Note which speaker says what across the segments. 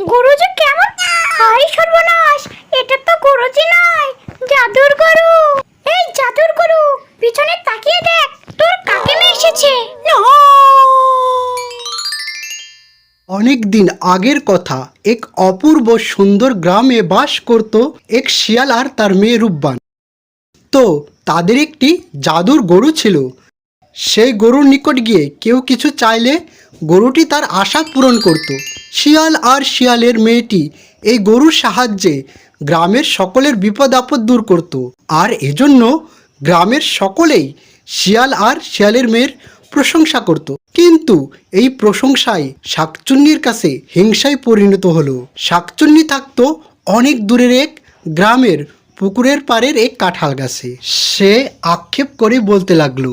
Speaker 1: গরু যে কেমন? হাই সর্বনাশ, এটা তো গরুজি নয়, জাদুর এই জাদুর পিছনে তাকিয়ে দেখ, তোর এসেছে।
Speaker 2: অনেক দিন আগের কথা, এক অপূর্ব সুন্দর গ্রামে বাস করত এক শিয়াল আর তার মেয়ে রূপবান। তো, তাদের একটি জাদুর গরু ছিল। সেই গরুর নিকট গিয়ে কেউ কিছু চাইলে গরুটি তার আশা পূরণ করত। শিয়াল আর শিয়ালের মেয়েটি এই গরুর সাহায্যে গ্রামের সকলের বিপদ আপদ দূর করত। আর এজন্য গ্রামের সকলেই শিয়াল আর শিয়ালের মেয়ের প্রশংসা করত। কিন্তু এই প্রশংসায় শাকচুন্নির কাছে হিংসায় পরিণত হলো। শাকচুন্নি থাকতো অনেক দূরের এক গ্রামের পুকুরের পাড়ের এক কাঁঠাল গাছে। সে আক্ষেপ করে বলতে লাগল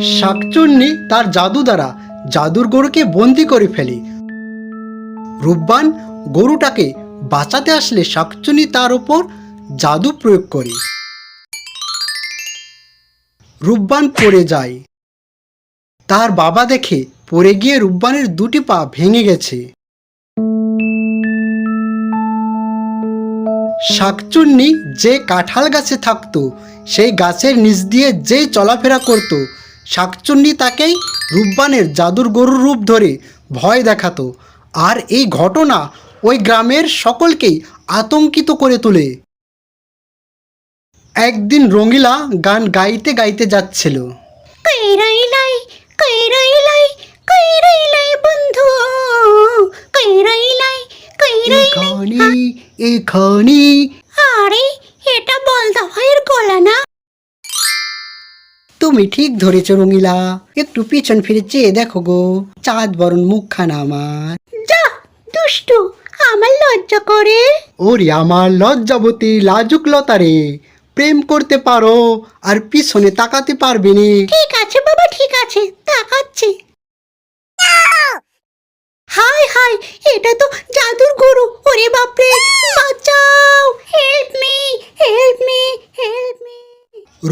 Speaker 1: শাকচুন্নি তার
Speaker 2: জাদু দ্বারা জাদুর গরুকে বন্দি করে ফেলে। রূপবান গরুটাকে বাঁচাতে আসলে শাকচুন্নি তার ওপর জাদু প্রয়োগ করে। রূপবান পড়ে যায়। তার বাবা দেখে পড়ে গিয়ে রূপবানের দুটি পা ভেঙে গেছে। শাকচুন্নি যে কাঁঠাল গাছে থাকতো, সেই গাছের নিচ দিয়ে যেই চলাফেরা করত শাকচুন্নি তাকেই রূপবানের জাদুর গরুর রূপ ধরে ভয় দেখাতো। আর এই ঘটনা ওই গ্রামের সকলকেই আতঙ্কিত করে তোলে। একদিন রঙিলা গান গাইতে গাইতে যাচ্ছিল। এখানে তুমি ঠিক ধরেছ রঙিলা। একটু পিছন ফিরে চেয়ে দেখো গো চাঁদ বরণ মুখখানা আমার।
Speaker 1: যা দুষ্টু আমার লজ্জা করে।
Speaker 2: ওরে আমার লজ্জাবতী লাজুক লতারে প্রেম করতে পারো আর পিছনে তাকাতে পারবে নে।
Speaker 1: ঠিক আছে বাবা ঠিক আছে তাকাচ্ছি। হাই হাই এটা তো জাদুর গরু। ওরে বাপরে বাঁচাও help me help me help me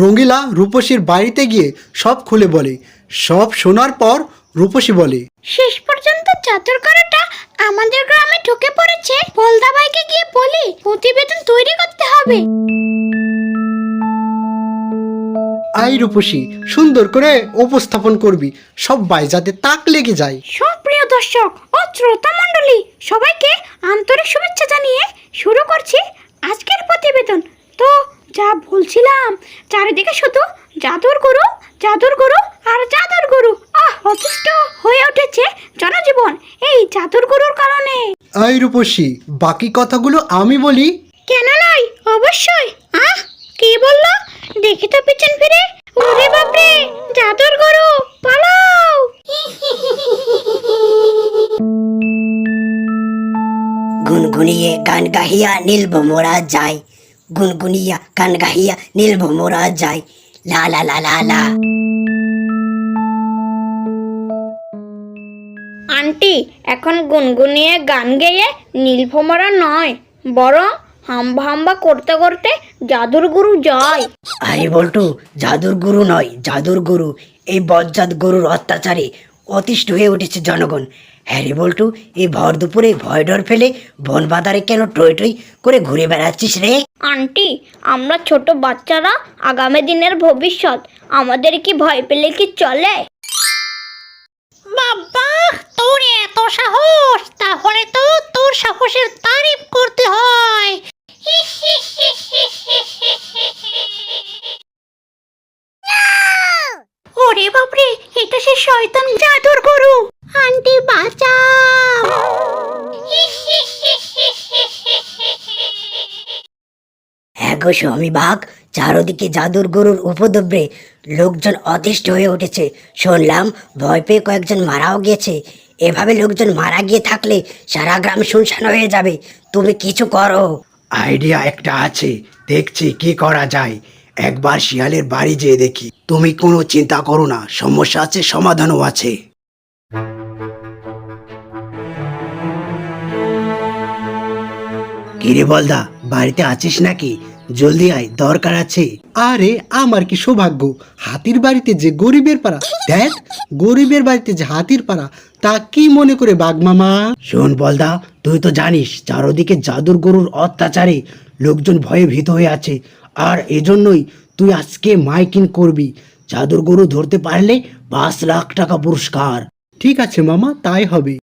Speaker 2: Rangeela রূপসীর বাড়িতে গিয়ে সব খুলে বলে। সব শোনার পর রূপসী বলে
Speaker 1: শেষ পর্যন্ত চাতুর করাটা আমাদের গ্রামে ঢুকে পড়েছে। বলদা ভাইকে গিয়ে বলি প্রতিবেদন তৈরি করতে হবে।
Speaker 2: আই রূপসী সুন্দর করে উপস্থাপন করবি। সবাই যাতে তাক লেগে যায়।
Speaker 1: সুপ্রিয় দর্শক ও শ্রোতা মণ্ডলী সবাইকে আন্তরিক শুভেচ্ছা জানিয়ে শুরু করছি আজকের প্রতিবেদন। তো যা বলছিলাম চারিদিকে শুধু জাদুর গুরু জাদুর গুরু আর জাদুর গুরু। আহ অতিষ্ঠ হয়ে উঠেছে জনজীবন এই জাদুর গুরুর কারণে।
Speaker 2: আই রূপসী বাকি কথাগুলো আমি বলি।
Speaker 1: কেন নয়? অবশ্যই। আহ কি বলল? দেখি তো পিছন ফিরে। ওরে বাপরে জাদুর গরু পালাও।
Speaker 3: গুনগুনিয়ে গান গাহিয়া নীল ভোমরা যায়। গুনগুনিয়া গান গাহিয়া নীল ভোমরা যায়। লা লা লা লা লা।
Speaker 1: আন্টি এখন গুনগুনিয়ে গান গেয়ে নীলভমরা নয় বরং হাম্বা হাম্বা করতে করতে জাদুর গুরু যায়।
Speaker 3: আরে বল্টু জাদুর গুরু নয় জাদুর গুরু। এই বজ্জাত গরুর অত্যাচারে অতিষ্ঠ হয়ে উঠেছে জনগণ। হ্যাঁ রে বল্টু এই ভর দুপুরে ভয় ডর ফেলে বন বাজারে কেন টই টই করে ঘুরে বেড়াচ্ছিস রে?
Speaker 1: আন্টি আমরা ছোট বাচ্চারা আগামী দিনের ভবিষ্যৎ আমাদের কি ভয় পেলে কি চলে? বাবা তোর এত সাহস তাহলে তো তোর সাহসের তারিফ করতে হয়। ওরে বাপরে এটা সে শয়তান জাদুর গরু। আন্টি বাঁচাও।
Speaker 3: হ্যাঁ গো স্বামী বাঘ চারদিকে জাদুর গরুর উপদ্রবে লোকজন অতিষ্ঠ হয়ে উঠেছে। শুনলাম ভয় পেয়ে কয়েকজন মারাও গিয়েছে। এভাবে লোকজন মারা গিয়ে থাকলে সারা গ্রাম শুনশান হয়ে যাবে। তুমি কিছু করো।
Speaker 2: আইডিয়া একটা আছে দেখছি কি করা যায়। একবার শিয়ালের বাড়ি যেয়ে দেখি। তুমি কোনো চিন্তা করো না সমস্যা আছে সমাধানও আছে। কিরে বলদা বাড়িতে আছিস নাকি? জলদি আয় দরকার আছে। আরে আমার কি সৌভাগ্য? হাতির বাড়িতে যে গরিবের পাড়া দেখ গরিবের বাড়িতে যে হাতির পাড়া তা কি মনে করে বাঘ মামা? শোন বলদা তুই তো জানিস চারদিকে জাদুর গরুর অত্যাচারে লোকজন ভয়ে ভীত হয়ে আছে। আর এজন্যই তুই আজকে মাইকিং করবি। জাদুর গরু ধরতে পারলে পাঁচ লাখ টাকা পুরস্কার। ঠিক আছে মামা, তাই হবে।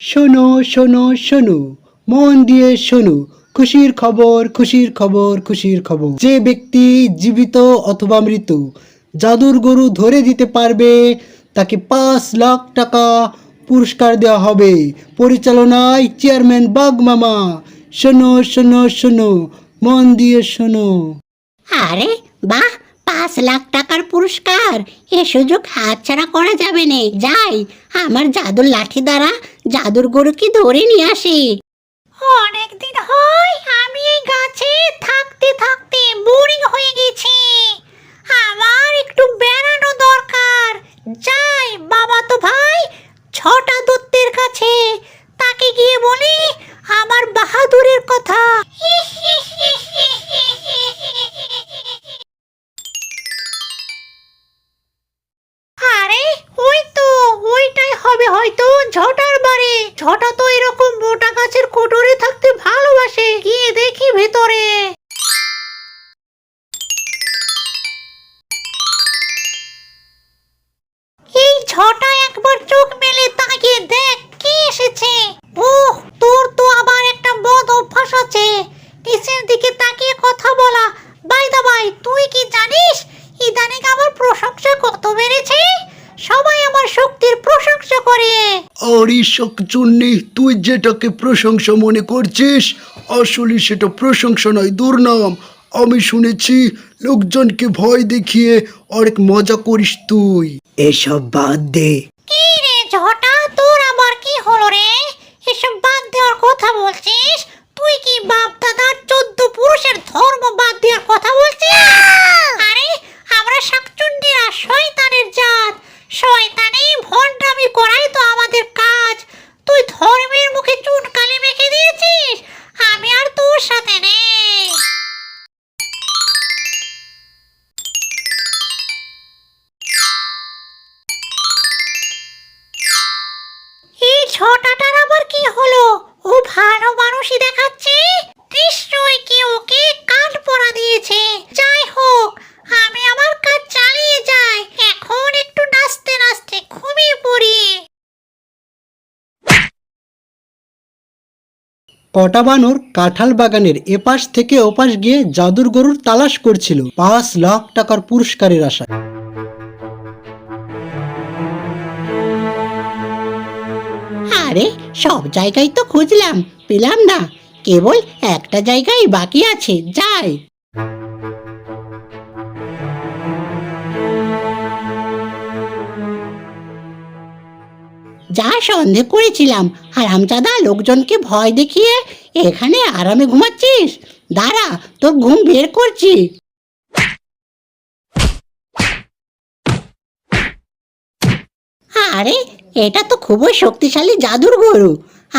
Speaker 2: শোনো শোনো শোনো, মন দিয়ে শোনো। খুশির খবর খুশির খবর খুশির খবর। যে ব্যক্তি জীবিত অথবা মৃত, জাদুর গরু ধরে দিতে পারবে, তাকে পাঁচ লাখ টাকা পুরস্কার দেওয়া হবে। পরিচালনায় চেয়ারম্যান বাগ মামা। শোনো শোনো শোনো, মন দিয়ে শোনো।
Speaker 1: আরে বাহ, পাঁচ লাখ টাকার পুরস্কার। এ সুযোগ হাতছাড়া করা যাবে না। যাই, আমার জাদুর লাঠি দ্বারা জাদুর গরুকে ধরে নিয়ে আসি? অনেকদিন হয় আমি এই গাছে থাকতে থাকতে বোরিং হয়ে গেছি। আমার একটু বেড়ানো দরকার। যাই, বাবা তো ভাই, ছটা দত্তের কাছে। তাকে গিয়ে বলি, আমার বাহাদুরের কথা।
Speaker 2: শোকচুন্নি তুই যেটাকে প্রশংসা মনে করছিস আসলে সেটা প্রশংসা নয় দুর্নাম। আমি শুনেছি লোকজনকে ভয় দেখিয়ে অনেক মজা করিস তুই। এসব বাদ দে।
Speaker 1: কি রে ঝটা তোর আবার কি হলো রে? এসব বাদ দেওয়ার কথা বলছিস? তুই কি বাপ দাদার চোদ্দ পুরুষের ধর্ম বাদ দেওয়ার কথা বলছিস? আরে আমরা শাকচুন্ডিরা শয়তানের জাত। শয়তানি ভণ্ডামি করাই তো আমাদের কাজ। তুই ধর্মের মুখে চুনকালি মেখে দিয়েছিস? আমি আর
Speaker 2: কটা বানর কাঁঠাল বাগানের এপাশ থেকে ওপাশ গিয়ে জাদুর গরুর তালাশ করছিল পাঁচ লাখ টাকার পুরস্কারের আশায়।
Speaker 1: আরে, সব জায়গায় তো খুঁজলাম, পেলাম না। কেবল একটা জায়গায় বাকি আছে, যাই। যা সন্দেহ করেছিলাম। হারামজাদা লোকজনকে ভয় দেখিয়ে এখানে আরামে ঘুমাচ্ছিস? দাঁড়া, তোর ঘুম বের করছি। আরে, এটা তো খুবই শক্তিশালী জাদুর গরু।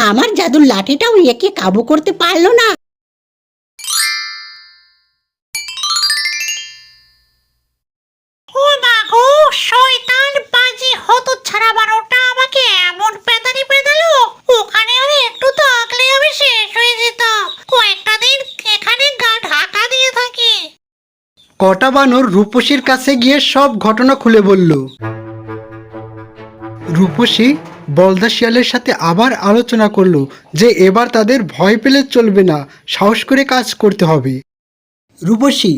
Speaker 1: আমার জাদুর লাঠিটাও একে কাবু করতে পারল না।
Speaker 2: কটা বানর রূপসীর কাছে গিয়ে সব ঘটনা খুলে বলল। রূপসী বলদা শিয়ালের সাথে আবার আলোচনা করল যে এবার তাদের ভয় পেলে চলবে না, সাহস করে কাজ করতে হবে। রূপসী,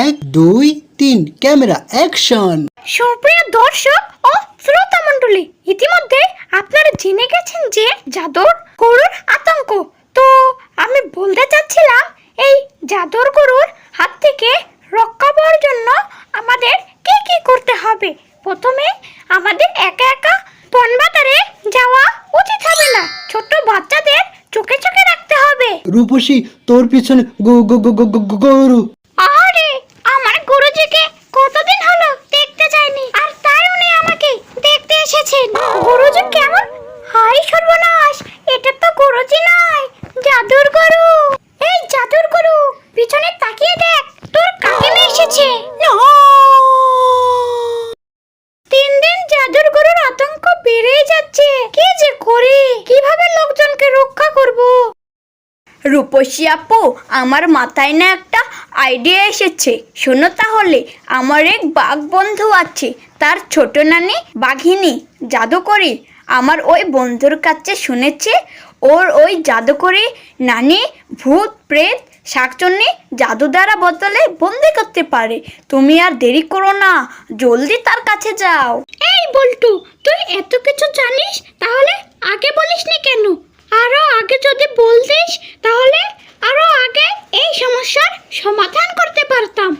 Speaker 2: এক, দুই, তিন, ক্যামেরা, অ্যাকশন!
Speaker 4: সুপ্রিয় দর্শক ও শ্রোতা মণ্ডলী, ইতিমধ্যে আপনারা জেনে গেছেন যে জাদুর গরুর আতঙ্ক। তো আমি বলতে চাচ্ছিলাম, এই জাদুর গরুর হাত থেকে রক্ষা পাওয়ার জন্য আমাদের কি কি করতে হবে? প্রথমে আমাদের একা একা পনবাতারে যাওয়া উচিত হবে না। ছোট বাচ্চাদের চোখে চোখে রাখতে হবে।
Speaker 2: রূপসী, তোর পিছনে গো গো গো গো, গো- গরু।
Speaker 4: রূপসী আপু, আমার মাথায় না একটা আইডিয়া এসেছে। শোনো তাহলে, আমার এক বাঘ বন্ধু আছে, তার ছোট নানি বাঘিনী, জাদুকরি। আমার ওই বন্ধুর কাছে শুনেছে, ওর ওই জাদুকরি নানি ভূত, প্রেত, শাকচন্নি জাদু দ্বারা বদলে বন্দি করতে পারে। তুমি আর দেরি করো না, জলদি তার কাছে যাও। এই বল্টু, তুই এত কিছু জানিস? তাহলে আগে বলিসনি কেন? আরও আগে যদি বলতিস তাহলে আরও আগে এই সমস্যার সমাধান করতে পারতাম।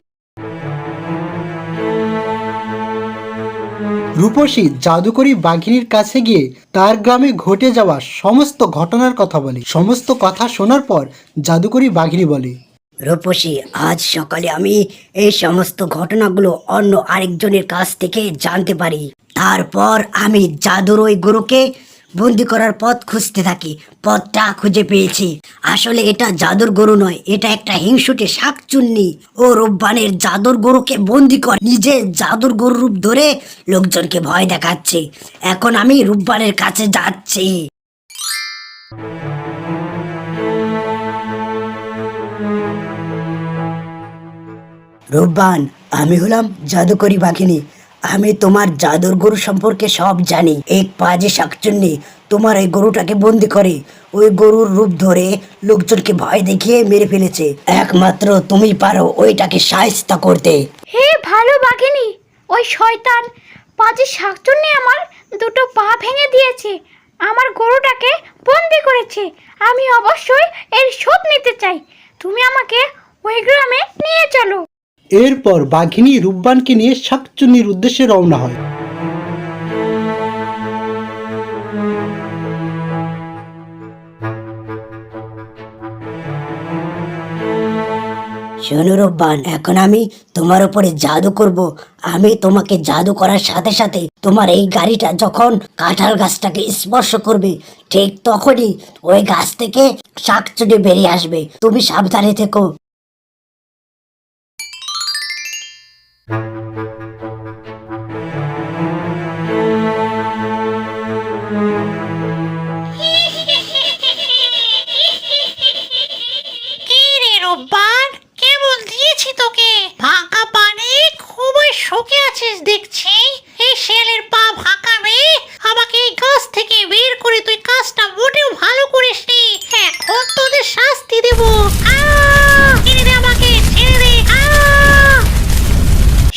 Speaker 2: রূপসী জাদুকরী বাঘিনীর কাছে গিয়ে তার গ্রামে ঘটে যাওয়া সমস্ত ঘটনার কথা বলে। সমস্ত কথা শোনার পর জাদুকরী বাঘিনী বলে
Speaker 3: রূপসী আজ সকালে আমি এই সমস্ত ঘটনাগুলো অন্য আরেকজনের কাছ থেকে জানতে পারি। তারপর আমি জাদুর ওই গুরুকে বন্দি করার পথ খুঁজতে থাকি। পথটা খুঁজে পেয়েছি। আসলে এটা জাদুর গরু নয়, এটা একটা হিংসুটে শাকচুন্নি ও রূপবানের জাদুর গরুকে বন্দি কর। নিজে জাদুর গরু রূপ ধরে লোকজনকে ভয় দেখাচ্ছে। এখন আমি রূপবানের কাছে যাচ্ছি। রূপবান, আমি হলাম জাদুকরি বাঘিনী। আমি তোমার জাদুর গরু সম্পর্কে সব জানি। এক পাজে শাকচুন্নি তোমার এই গরুটাকে বন্দি করে। ওই গরুর রূপ ধরে লোকজনকে ভয় দেখিয়ে মেরে ফেলেছে। একমাত্র তুমি পারো ওইটাকে সায়স্তা করতে।
Speaker 4: হে ভালো বাঘিনী, ওই শয়তান পাঁচে শাকচুন্নি আমার দুটো পা ভেঙে দিয়েছে। আমার গরুটাকে বন্দি করেছে। আমি অবশ্যই এর শোধ নিতে চাই। তুমি আমাকে ওই গ্রামে নিয়ে চলো।
Speaker 2: এরপর বাঘিনী রূপবানকে নিয়ে শাকচুন্নির উদ্দেশ্যে রওনা হয়।
Speaker 3: শোনো এখন আমি তোমার উপরে জাদু করব। আমি তোমাকে জাদু করার সাথে সাথে তোমার এই গাড়িটা যখন কাঁঠাল গাছটাকে স্পর্শ করবে, ঠিক তখনই ওই গাছ থেকে শাকচুনি বেরিয়ে আসবে। তুমি সাবধানে থেকো।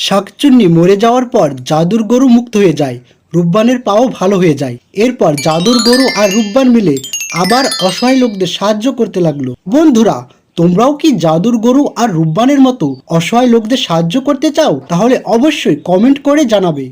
Speaker 2: শাকচুন্নি মরে যাওয়ার পর জাদুর গরু মুক্ত হয়ে যায়, রূপবানের পাও ভালো হয়ে যায়। এরপর জাদুর গরু আর রূপবান মিলে আবার অসহায় লোকদের সাহায্য করতে লাগল। বন্ধুরা, তোমরাও কি জাদুর গরু আর রূপবানের মতো অসহায় লোকদের সাহায্য করতে চাও? তাহলে অবশ্যই কমেন্ট করে জানাবে।